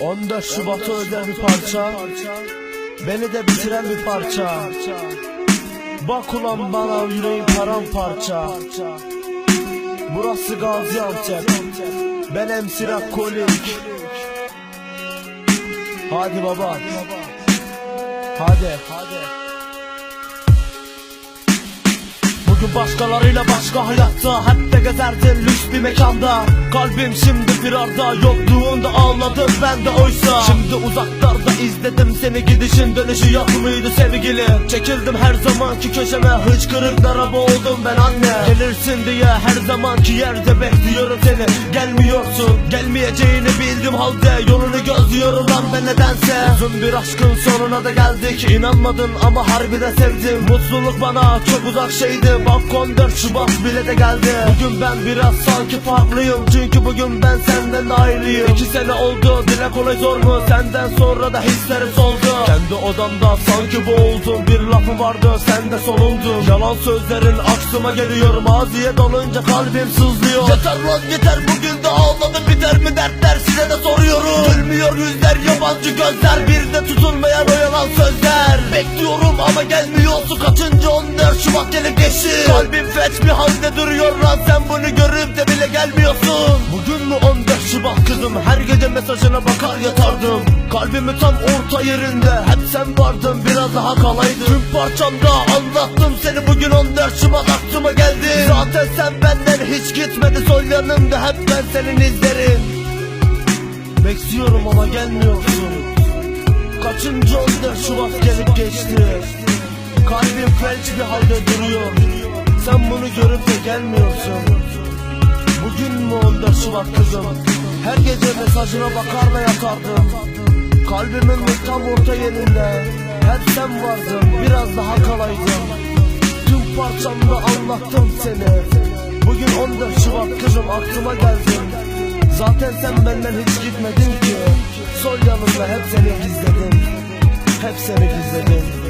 14 Şubat'a özel bir parça Beni de bitiren bir parça. Bak ulan bana yüreğim paramparça. Burası Gaziantep Ben emsirak kolik Hadi baba Hadi Bugün başkalarıyla başka hayatta. Hep de lüks bir mekanda. Kalbim şimdi firarda Yokluğunda ağladım ben de oysa. Şimdi uzaklarda izledim seni. Gidişin dönüşü yok muydu sevgili? Çekildim her zamanki köşeme. Hıçkırıklara boğuldum ben anne. Gelirsin diye her zamanki yerde bekliyorum seni. Gelmiyorsun gelmeyeceğini bildim halde Yolunu gözlüyorum lan ben nedense. Uzun bir aşkın sonuna da geldik. İnanmadın ama harbiden sevdim. Mutluluk bana çok uzak şeydi Bak 14 Şubat bile de geldi. Bugün ben biraz sanki farklıyım. Çünkü bugün ben senden de ayrıyım İki sene oldu dile kolay zor mu? Senden sonra da hislerim soldu. Kendi odamda sanki boğuldum. Bir lafı vardı sen de solundun Yalan sözlerin aklıma geliyor. Maziye dolunca kalbim sızlıyor. Yeter lan yeter. Bugün de ağladım. Biter mi dertler? Size de soruyorum. Gülmüyor yüzler yabancı gözler. Bir de tutulmayan o sözler. Bekliyorum ama gelmiyorsun kaçıncı 14 bir halde duruyor lan sen bunu görüp de bile gelmiyorsun. Bugün mü 14 Şubat kızım? Her gece mesajına bakar yatardım. Kalbimin tam orta yerinde hep sen vardın biraz daha kalaydın. Tüm parçamda anlattım seni bugün 14 Şubat aklıma geldi. Zaten sen benden hiç gitmedi sol yanımda hep ben senin izlerin Bekliyorum ama gelmiyorsun. Kaçıncı 14 Şubat gelip geçti? Kalbim felç bir halde duruyor Sen bunu görüp de gelmiyorsun. Bugün mü 14 Şubat kızım? Her gece mesajına bakar da yatardım. Kalbimin tam orta yerinde. Hep sen vardın biraz daha kalaydın. Tüm parçamda anlattım seni. Bugün 14 Şubat kızım aklıma geldin. Zaten sen benden hiç gitmedin ki. Sol yanımda hep seni gizledim. Hep seni gizledim